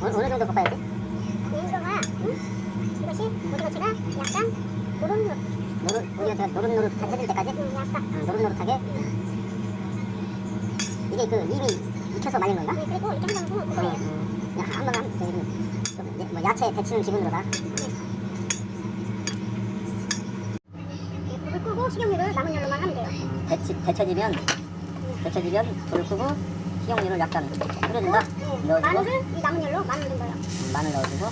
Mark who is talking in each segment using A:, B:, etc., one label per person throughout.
A: 어느, 어느 정도 볶아야 돼?
B: 이거가 응? 이것이 오징어채가 약간 노릇노릇
A: 노릇, 우리가 노릇노릇해질 때까지?
B: 응, 약간
A: 아, 노릇노릇하게? 이게 그 이미 익혀서 말린 건가?
B: 네, 그리고 이렇게 한번
A: 어,
B: 면
A: 어.
B: 그거예요
A: 야, 한번 한, 저기, 좀, 이제 뭐 야채 데치는 기분으로다.
B: 네, 불을 끄고 식용유를 남은 열로만 하면 돼요
A: 데치, 데쳐지면, 데쳐지면 불 끄고 식용유를 약간 뿌려준다.
B: 네,
A: 넣어주고,
B: 마늘을 이 남은 열로 마늘 넣은 거예요.
A: 음, 마늘 넣어주고.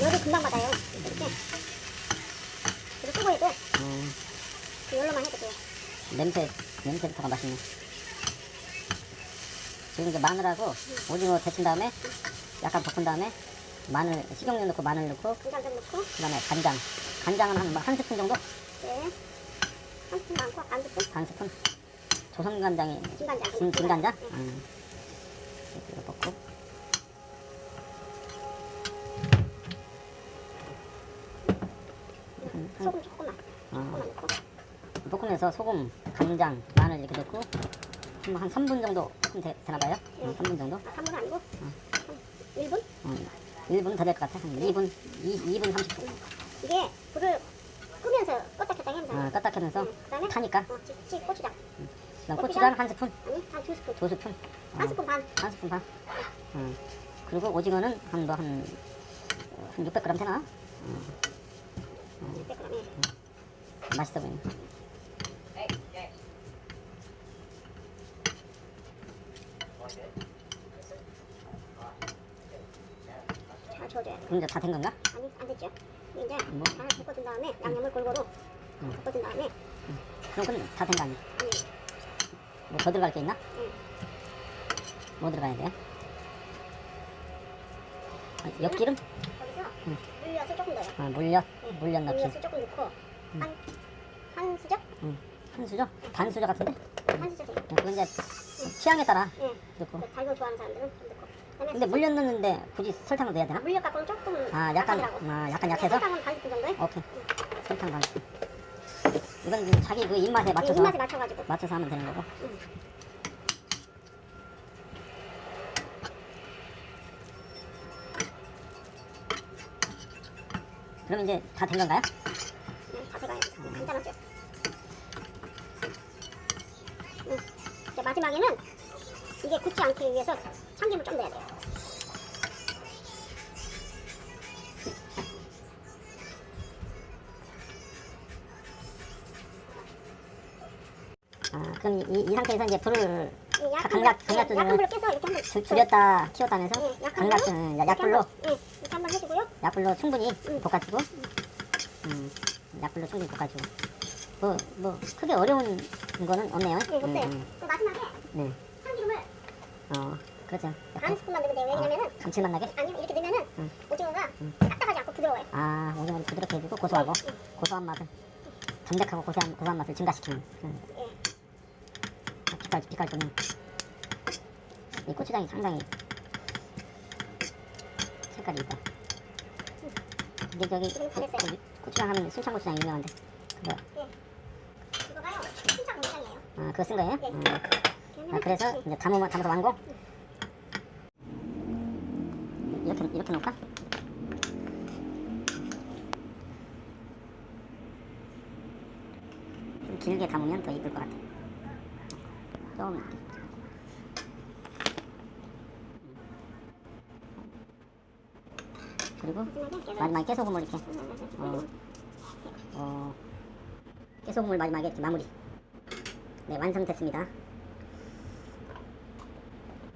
B: 열을 금방 받아요. 이렇게. 불을 끄고 해도
A: 음,
B: 그 열로만 해도 돼요.
A: 냄새, 냄새부터가 맛있네. 지금 이제 마늘하고 오징어 데친 다음에 약간 볶은 다음에 마늘, 식용유 넣고 마늘 넣고
B: 간장 좀 넣고
A: 그 다음에 간장. 간장은 한, 한 스푼 정도?
B: 네. 한 스푼 많고 반 스푼
A: 반 스푼. 조선 간장이
B: 진간장
A: 진, 진간장?
B: 네.
A: 음. 이렇게 볶고. 한, 한,
B: 소금 조금만
A: 어,
B: 조금만 넣고
A: 볶으면서 소금, 간장, 마늘 이렇게 넣고 한, 한 3분 정도 볶으면 되, 되나 봐요? 어, 3분 정도?
B: 아 3분 아니고 한 1분?
A: 어, 1분 더 될 것 같아. 한 2분, 2, 2분 30분.
B: 이게 불을 끄면서 껐다 켰다 돼요
A: 어, 까딱하면서
B: 응, 그다음에
A: 타니까.
B: 어, 치, 고추장
A: 그다음 고추장 한 스푼,
B: 아니 한두 스푼
A: 두 스푼,
B: 한 스푼 반
A: 한 스푼 반. 어. 그리고 오징어는 한 뭐한한 600g 되나?
B: 600g에
A: 맛있어 보이네.
B: 잘 저어 줘야 돼요
A: 그럼 이제 다된 건가?
B: 아니 안 됐죠 이제
A: 뭐?
B: 잘 볶아준 다음에 양념을 골고루
A: 응.
B: 볶아준 다음에
A: 그럼 그건 다된 거 아니야?
B: 아니
A: 뭐더 들어갈 게 있나?
B: 응.
A: 뭐 들어가야 돼? 아, 엿기름?
B: 거기서
A: 응.
B: 물엿을 조금 넣어요
A: 아, 물엿,
B: 응.
A: 물엿 넣기.
B: 물엿을 조금 넣고
A: 응.
B: 한, 한 수저?
A: 한 수저? 반 수저 같은데?
B: 한 수저
A: 그건 이제 취향에 따라
B: 예.
A: 넣고.
B: 그 달고 좋아하는 사람들은 좀 넣고 그다음에
A: 근데 물엿 넣는데 굳이 설탕을 넣어야 되나?
B: 물엿 갖고는 조금
A: 아, 약간,
B: 약하더라고.
A: 아, 약간 약해서?
B: 설탕은 반 스푼 정도에
A: 오케이. 설탕 반 스푼. 이건 그 자기 그 입맛에 맞춰서
B: 입맛에 맞춰가지고
A: 맞춰서 하면 되는 거고.
B: 응.
A: 그럼 이제 다 된 건가요?
B: 네, 다 들어가요 간단하죠 마지막에는 이게 굳지 않기 위해서 참기름을 좀 넣어야 돼요.
A: 아, 그럼 이, 이 상태에서 이제 불을
B: 약한
A: 강약-
B: 불-
A: 강약
B: 불을 깨서 이렇게 한번
A: 줄, 줄였다 키웠다면서?
B: 예, 약한
A: 강약? 음,
B: 이렇게
A: 약불로?
B: 예, 이렇게 한번 해주고요.
A: 약불로 충분히
B: 응.
A: 볶아주고? 음, 약불로 충분히 볶아주고 뭐, 뭐 크게 어려운 거는 없네요.
B: 예, 없어요
A: 음,
B: 그 마지막에
A: 네.
B: 참기름을
A: 어, 그렇죠.
B: 반 스푼만 넣으면 돼요. 왜냐면은
A: 감칠맛 나게?
B: 아니요 이렇게 넣으면은
A: 응.
B: 오징어가
A: 응.
B: 딱딱하지 않고 부드러워요.
A: 아 오징어를 부드럽게 해주고 고소하고.
B: 응.
A: 고소한 맛을. 담백하고 고소한, 고소한 맛을 증가시키는. 음,
B: 예.
A: 빛깔, 빛깔 좋는 이 고추장이 상당히 색깔이 이뻐. 이게 저기. 고- 고추장 하면 순창 고추장 유명한데. 그거.
B: 그거가요 신장 고추장이에요
A: 아 그거 쓴 거예요?
B: 네.
A: 음. 아, 그래서
B: 예.
A: 이제 담으면 담아서 완공 이렇게 이렇게 놓을까? 좀 길게 담으면 더 이쁠 것 같아. 좀 그리고 마지막에 깨소금을 이렇게
B: 음,
A: 어, 어, 깨소금을 마지막에 이렇게 마무리. 네 완성됐습니다.